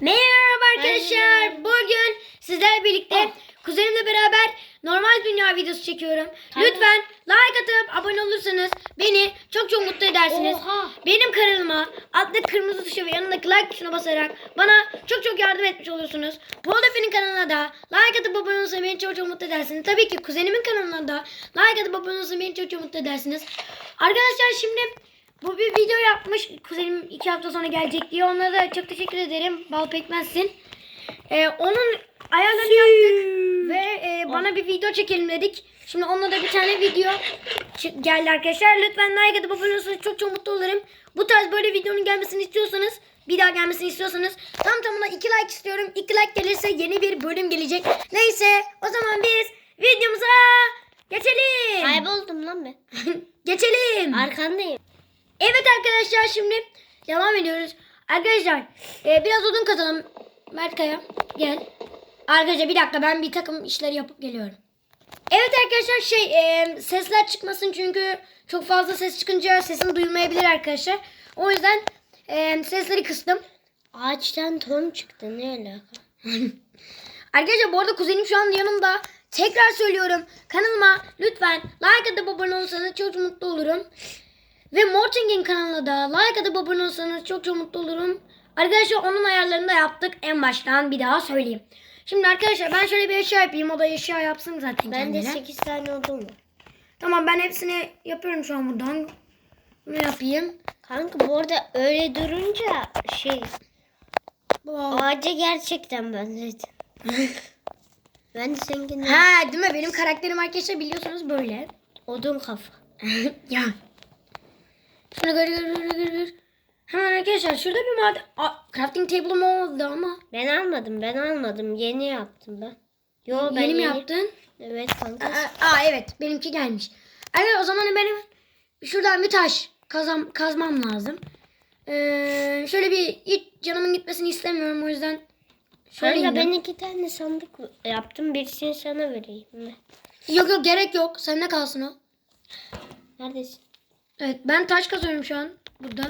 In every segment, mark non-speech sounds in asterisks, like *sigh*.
Merhaba arkadaşlar. Bugün sizlerle birlikte kuzenimle beraber normal dünya videosu çekiyorum. Tamam. Lütfen like atıp abone olursanız beni çok çok mutlu edersiniz. Oha. Benim kanalıma alttaki kırmızı tuşa ve yanındaki like tuşuna basarak bana çok çok yardım etmiş olursunuz. Bu Efe'nin kanalına da like atıp abone olursanız beni çok çok mutlu edersiniz. Tabii ki kuzenimin kanalına da like atıp abone olursanız beni çok çok mutlu edersiniz. Arkadaşlar şimdi bu bir video yapmış. Kuzenim iki hafta sonra gelecek diye. Onlara da çok teşekkür ederim. Bal pekmezsin. Ee, onun ayarlarını yaptık. Ve e, bana bir video çekelim dedik. Şimdi onunla da bir tane video geldi arkadaşlar. Lütfen like atıp abone olursanız çok çok mutlu olurum. Bu tarz böyle videonun gelmesini istiyorsanız bir daha gelmesini istiyorsanız tam tamına 2 like istiyorum. 2 like gelirse yeni bir bölüm gelecek. Neyse o zaman biz videomuza geçelim. Kayboldum lan ben. geçelim. Arkandayım. Evet arkadaşlar şimdi devam ediyoruz. Arkadaşlar e, biraz odun kazalım. Mert Kaya gel. Arkadaşlar bir dakika ben bir takım işleri yapıp geliyorum. Evet arkadaşlar şey e, sesler çıkmasın çünkü çok fazla ses çıkınca sesim duyulmayabilir arkadaşlar. O yüzden e, sesleri kıstım. Ağaçtan tohum çıktı. Ne alaka? *laughs* Arkadaşlar bu arada kuzenim şu an yanımda. Tekrar söylüyorum. Kanalıma lütfen like atıp abone olursanız çok çok mutlu olurum. Ve Morting'in kanalına da like atıp abone olursanız çok çok mutlu olurum. Arkadaşlar onun ayarlarını da yaptık en baştan bir daha söyleyeyim. Şimdi arkadaşlar ben şöyle bir eşya yapayım. O da eşya yapsın zaten Bende kendine. 8 tane odun var. Tamam ben hepsini yapıyorum şu an buradan. Bunu yapayım. Kanka bu arada öyle durunca şey Bu ağaca gerçekten benzedi. *laughs* ben de seninkine Ha değil mi? Benim karakterim arkadaşlar biliyorsunuz böyle. odun kafa. *laughs* ya. Şunu gör gör gör gör gör. Hemen arkadaşlar şurada bir maden... Aa, crafting table'ım oldu ama. Ben almadım ben almadım. Yeni yaptım ben. Yo ben Yeni mi yaptın? Evet kanka. Aa, aa, evet benimki gelmiş. Evet o zaman benim şuradan bir taş kazam, kazmam lazım. Ee, şöyle bir hiç canımın gitmesini istemiyorum o yüzden. Şöyle Kanka ben iki tane sandık yaptım. Birisini sana vereyim mi? Yok yok gerek yok. Sende kalsın o. Neredesin? Evet ben taş kazıyorum şu an burada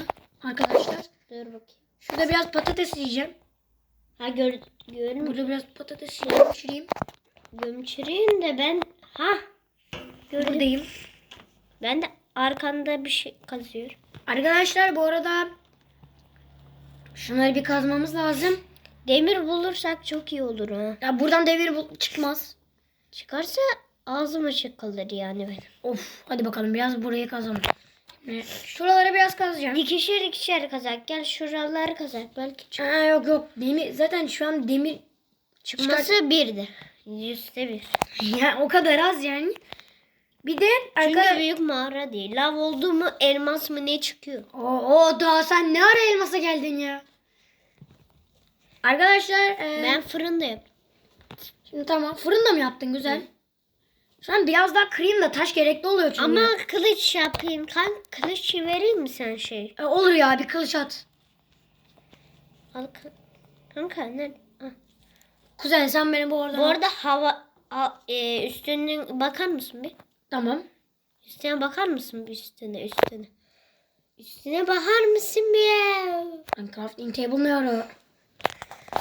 arkadaşlar. Dur bakayım. Şurada biraz patates yiyeceğim. Ha gör, görmüyorum. Burada biraz patates yiyeceğim. Şurayım. Gömçüreyim de ben ha Buradayım. ben de arkanda bir şey kazıyorum. Arkadaşlar bu arada şunları bir kazmamız lazım. Demir bulursak çok iyi olur ha. Ya buradan devir bul- çıkmaz. Çıkarsa ağzım açık kalır yani benim. Of hadi bakalım biraz burayı kazalım. Şimdi şuralara biraz kazacağım. İkişer ikişer kazak. Gel şuraları kazak. Belki çık- Aa, yok yok demir zaten şu an demir çıkması birdir. Yüzde bir. ya o kadar az yani. Bir de Çünkü büyük mağara değil. Lav oldu mu elmas mı ne çıkıyor? o, o daha sen ne ara elmasa geldin ya? Arkadaşlar e, Ben fırında yaptım. şimdi tamam fırında mı yaptın güzel? Şu an biraz daha kırayım da taş gerekli oluyor çünkü. Ama kılıç yapayım. Kan kılıç vereyim mi sen şey? E, olur ya bir kılıç at. Al ka- Kanka ne? Kuzen sen beni bu arada Bu arada hava a, e, üstüne bakar mısın bir? Tamam. Üstüne bakar mısın bir üstüne üstüne? Üstüne bakar mısın bir? Ben crafting table ne ara?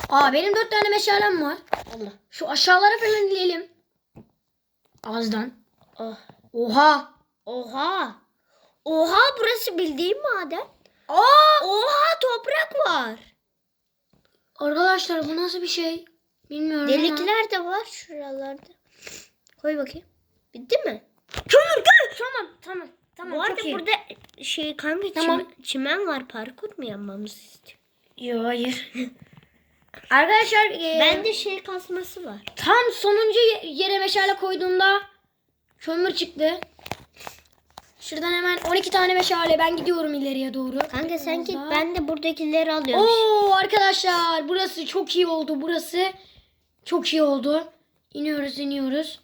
Aa benim dört tane meşalem var. Allah. Şu aşağılara falan inelim. Ağızdan. Oh. Oha. Oha. Oha burası bildiğin maden. Aa! Oha toprak var. Arkadaşlar bu nasıl bir şey? Bilmiyorum ama. Delikler de var şuralarda. Koy bakayım. Bitti mi? Gel. Tamam tamam. Tamam Bu arada iyi. burada şey kanka Tamam. çimen, çimen var. Parkur mu yapmamızı istiyor? Yok hayır. *laughs* Arkadaşlar e, Bende şey kasması var. tam sonuncu ye- yere meşale koyduğumda kömür çıktı. Şuradan hemen 12 tane meşale ben gidiyorum ileriye doğru. Kanka sen git ben de buradakileri alıyorum. Oo arkadaşlar burası çok iyi oldu burası. Çok iyi oldu. İniyoruz iniyoruz.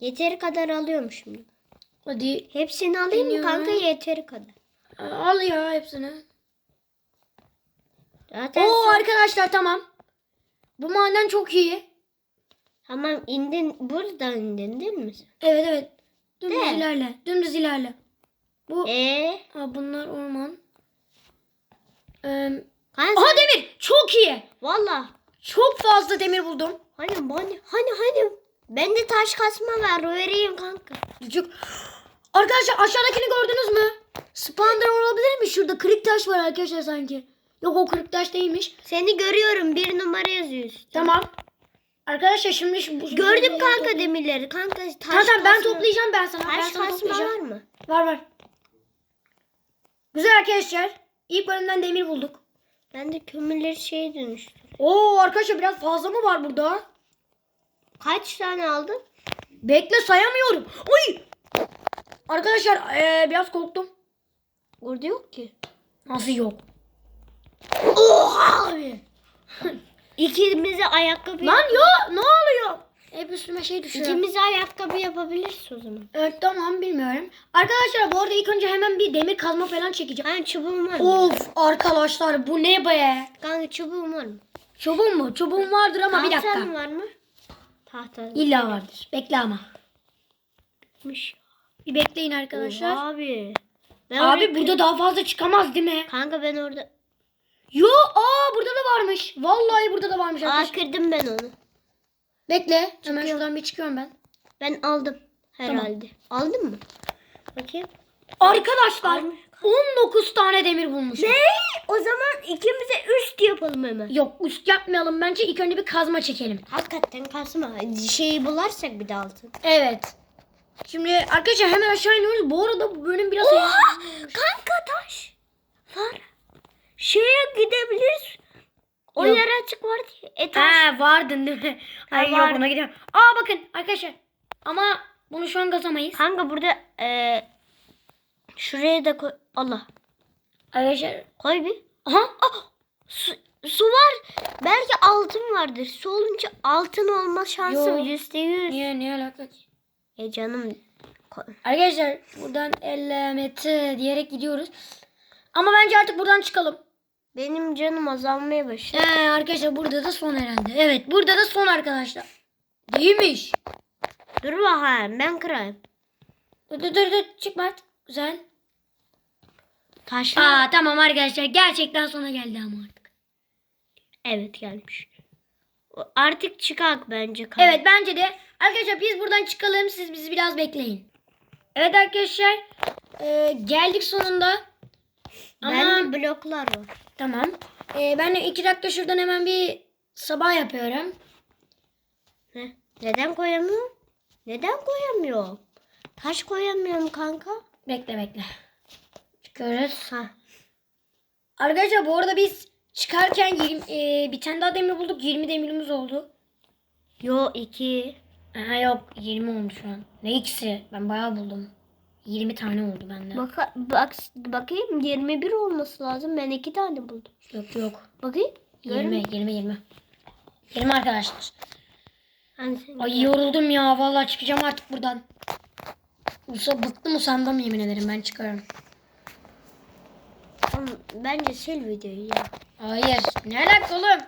Yeteri kadar alıyorum şimdi. Hadi Hepsini alayım mı kanka yeteri kadar. al ya hepsini. Zaten Oo son- arkadaşlar tamam. Bu maden çok iyi. Tamam indin buradan indin değil mi sen? Evet evet. Dümdüz De. ilerle. Dümdüz ilerle. Bu Ee, ha, bunlar orman. Ee, aha sen- demir. Çok iyi. Valla. Çok fazla demir buldum. Hani hani hani hani. Bende taş kasma var vereyim kanka. Küçük. Arkadaşlar aşağıdakini gördünüz mü? Spawner olabilir mi? Şurada kırık taş var arkadaşlar sanki. Yok o kırık taş değilmiş. Seni görüyorum bir numara yazıyorsun. Tamam. Arkadaşlar şimdi şu, bu- Gördüm kanka demirleri. Kanka taş Tamam tamam ben kasma- toplayacağım ben sana. ben Taş sana kasma toplayacağım. var mı? Var var. Güzel arkadaşlar. İlk bölümden demir bulduk. Ben de kömürleri şeye dönüştüm. Oo arkadaşlar biraz fazla mı var burada? Kaç tane aldın? Bekle sayamıyorum. Oy! Arkadaşlar eee, biraz korktum. Orada yok ki. Nasıl yok? Oha abi. İkimize ayakkabı Lan yok ne oluyor? Hep üstüme şey düşüyor. İkimize ayakkabı yapabiliriz o zaman. Evet tamam bilmiyorum. Arkadaşlar bu arada ilk önce hemen bir demir kazma falan çekeceğim. Hani çubuğum var mı? Of arkadaşlar bu ne be? Kanka çubuğum var mı? Çubuğum mu? Çubuğum vardır ama bir Tahtan dakika. var mı? Tahta. İlla vardır. Bekle ama. Yapmış. Bir bekleyin arkadaşlar. Oha Abi. Ben Abi burada daha fazla çıkamaz değil mi? Kanka ben orada. Yo aa burada da varmış. Vallahi burada da varmış Aa arkadaşlar. kırdım ben onu. Bekle. Hemen şuradan bir çıkıyorum ben. Ben aldım. Herhalde. Aldın mı? Bakayım. Arkadaşlar Almış. 19 tane demir bulmuş. Ne? O zaman ikimize üst yapalım hemen. Yok üst yapmayalım bence. İlk önce bir kazma çekelim. Hakikaten kasma. Şeyi bularsak bir de altın. Evet. Şimdi arkadaşlar hemen aşağı iniyoruz. Bu arada bu bölüm biraz... Kanka taş. Var. Şeye gidebiliriz. O Yok. yer açık. E taş. Ha vardın değil mi? Ay yok ona gidelim. Aa bakın arkadaşlar. Ama bunu şu an kazamayız. Kanka burada e, şuraya da koy. Allah. Arkadaşlar. Koy bir. Aha. Ah, su, su var. Belki altın vardır. Su olunca altın olma şansı Yok. yüzde yüz. Niye ne alaka ki? E canım. koy. Arkadaşlar buradan elameti diyerek gidiyoruz. Ama bence artık buradan çıkalım. Benim canım azalmaya başladı. Ee, arkadaşlar burada da son herhalde. Evet burada da son arkadaşlar. Değilmiş. Dur bakayım ben kırayım. Dur dur dur, çıkma artık. Güzel. Taşlar. Aa tamam arkadaşlar gerçekten sona geldi ama artık. Evet gelmiş. Artık çıkak bence. kanka. Evet bence de. Arkadaşlar biz buradan çıkalım siz bizi biraz bekleyin. Evet arkadaşlar ee, geldik sonunda. Ama Bende bloklar var. tamam. Ee, ben de iki dakika şuradan hemen bir sabah yapıyorum. Heh. Neden koyamıyorum? Neden koyamıyorum? Taş koyamıyorum kanka. Bekle bekle. Çıkıyoruz. Ha. Arkadaşlar bu arada biz çıkarken 20, ee, bir tane daha demir bulduk. 20 demirimiz oldu. Yo iki. Aha yok 20 oldu şu an. Ne ikisi? Ben bayağı buldum. 20 tane oldu bende. Bak, bak, bakayım 21 olması lazım. Ben iki tane buldum. Yok yok. Bakayım. 20 20 20. 20 arkadaşlar. Hani Ay yoruldum ya. Vallahi çıkacağım artık buradan. Usa bıktım usandım yemin ederim ben çıkarım. Oğlum, Bence sil videoyu ya. Hayır. Ne alaka oğlum?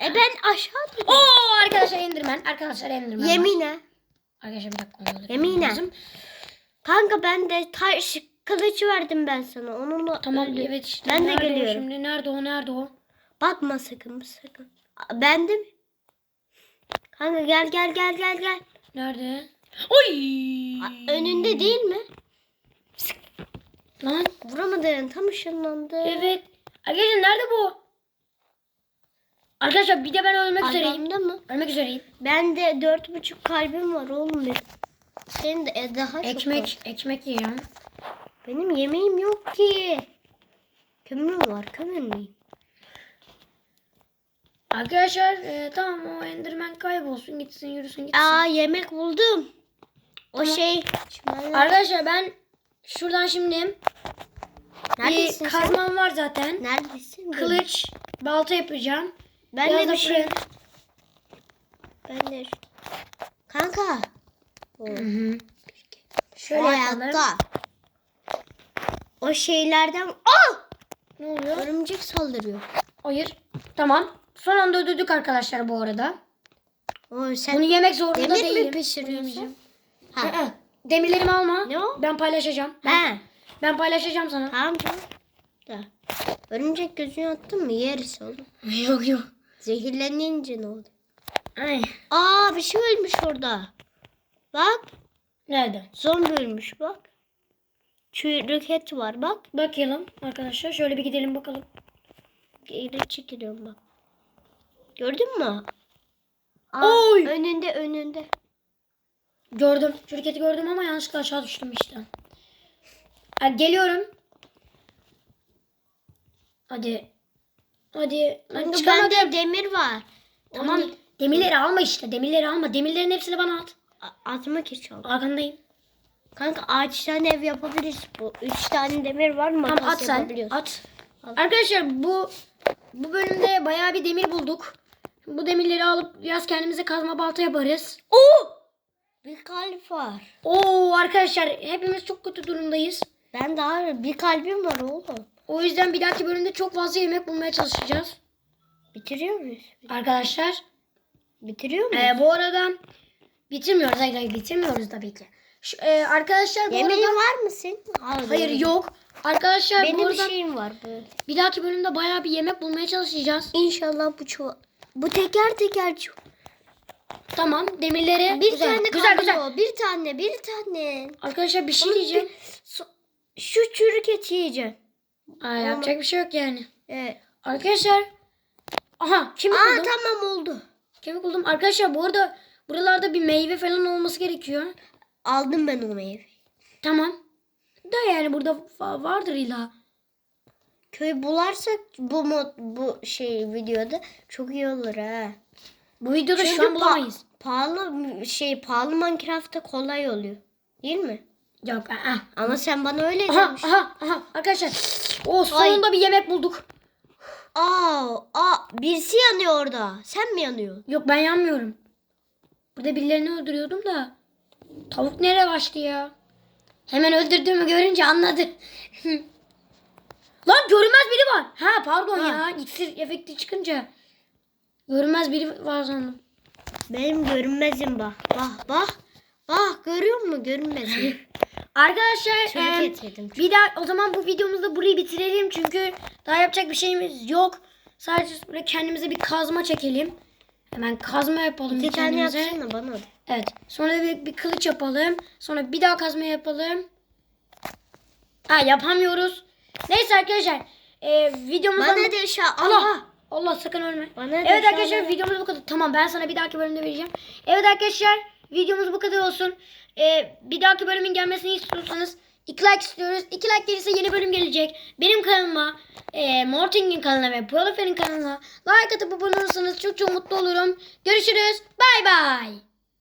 E ben aşağı. Oo arkadaşlar Enderman. Arkadaşlar var. Yemine. Arkadaşlar bir dakika. Yemine. lazım. Kanka ben de taş kılıç verdim ben sana. Onunla Tamam öldü. evet işte. Ben de Nerede o geliyorum. Şimdi nerede o nerede o? Bakma sakın sakın. Aa, Ben de mi? Kanka gel gel gel gel gel. Nerede? Oy! Aa, Önünde değil mi? Lan Vuramadın tam ışınlandı. evet. Arkadaşlar nerede bu? Arkadaşlar bir de ben ölmek üzereyim. Arkamda mı? Ölmek üzereyim. Ben de dört buçuk kalbim var oğlum benim. Senin de daha çok var. Ekmek, ekmek yiyorum. Benim yemeğim yok ki. Kömürüm var kömürlüyüm. Arkadaşlar e, tamam o Enderman kaybolsun gitsin yürüsün gitsin. Aa yemek buldum. O Tamam. şey. Çimenler- Arkadaşlar ben şuradan şimdi Neredesin bir sen? kazmam var zaten. Neredesin? Kılıç, balta yapacağım. Ben Biraz de bir şey. Ben de. Kanka. Şöyle o yapalım. hayatta. O şeylerden. Aa! Ne oluyor? Örümcek saldırıyor. Hayır. Tamam. Son anda öldürdük arkadaşlar bu arada. O sen Bunu yemek zorunda demir mi değilim. pişiriyorsun? Ha. Ha. Demirlerimi alma. Ne o? Ben paylaşacağım. Ben, Ha. ben paylaşacağım sana. Tamam canım. Da. Örümcek gözünü attın mı yeriz oğlum. *laughs* yok yok. Zehirlenince ne oldu? Ay. Aa bir şey ölmüş orada. Bak Nerede? zombi ölmüş bak. Çürük et var bak. Bakalım arkadaşlar. Şöyle bir gidelim bakalım. Geri çekiliyorum bak. Gördün mü? Aa, Oy! Önünde önünde. Gördüm. Şirketi gördüm ama yanlışlıkla aşağı düştüm işte. Ha, geliyorum. Hadi. Hadi. Ben bende demir var. Tamam. Demirleri alma işte. Demirleri alma. Demirlerin hepsini bana at. A- atmak için. Arkandayım. Kanka ağaçtan ev yapabiliriz bu. Üç tane demir var mı? Tamam at sen. At. Arkadaşlar bu bu bölümde bayağı bir demir bulduk. Bu demirleri alıp biraz kendimize kazma balta yaparız. Oo! Bir kalp var. Oo arkadaşlar hepimiz çok kötü durumdayız. Ben daha bir kalbim var oğlum. O yüzden bir dahaki bölümde çok fazla yemek bulmaya çalışacağız. Bitiriyor muyuz? Arkadaşlar Bitiriyor muyuz? Ee, bu arada bitirmiyoruz. Hayır, hayır bitirmiyoruz tabii ki. Şu, e, arkadaşlar bu Yemeğin arada... var mısın? Hayır benim. yok. Arkadaşlar Benim bu arada şeyim var böyle. bir dahaki bölümde bayağı bir yemek bulmaya çalışacağız. İnşallah bu ço bu teker teker ço- Tamam demirleri bir güzel, tane güzel güzel. Bir tane, bir tane. Arkadaşlar bir şey Ama diyeceğim. bir- Şu çürük eti yiyeceğim. Aa, yapacak bir şey yok yani. Evet. Arkadaşlar aha kemik Aa buldum. tamam oldu. Kemik buldum. Arkadaşlar bu arada buralarda bir meyve falan olması gerekiyor. Aldım ben o meyveyi. Tamam. Da yani burada vardır illa. Köy bularsak bu mod bu şey videoda çok iyi olur ha. Bu videoda Çünkü şu an pa- bulamayız. pahalı şey pahalı Minecraft'ta kolay oluyor. Değil mi? Yok. Aa. Ama sen bana öyle Aha demiştin. aha aha arkadaşlar. O sonunda bir yemek bulduk. Aa, aa birisi yanıyor orada. Sen mi yanıyorsun? Yok ben yanmıyorum. Burada birilerini öldürüyordum da. Tavuk nereye kaçtı ya? Hemen öldürdüğümü görünce anladı. *laughs* Lan görünmez biri var. Ha pardon Ha. ya. İksir efekti çıkınca. Görünmez biri var sandım. Benim görünmezim bak. Bak bak. Bak görüyor musun görünmezim. *laughs* Arkadaşlar yedim. bir daha o zaman bu videomuzda burayı bitirelim çünkü daha yapacak bir şeyimiz yok. Sadece böyle kendimize bir kazma çekelim. Hemen kazma yapalım bir tane kendimize. yapsana bana. da. Evet. Sonra bir, bir kılıç yapalım. Sonra bir daha kazma yapalım. Ha yapamıyoruz. Neyse arkadaşlar. E, videomuzdan... Bana da şu Allah. Allah sakın ölme. Bana da evet arkadaşlar an- videomuz bu kadar. Tamam ben sana bir dahaki bölümde vereceğim. Evet arkadaşlar videomuz bu kadar olsun. Ee, bir dahaki bölümün gelmesini istiyorsanız 2 like istiyoruz. 2 like gelirse yeni bölüm gelecek. Benim kanalıma, e, Morting'in kanalına ve Prolofer'in kanalına like atıp abone olursanız çok çok mutlu olurum. Görüşürüz. Bay bay.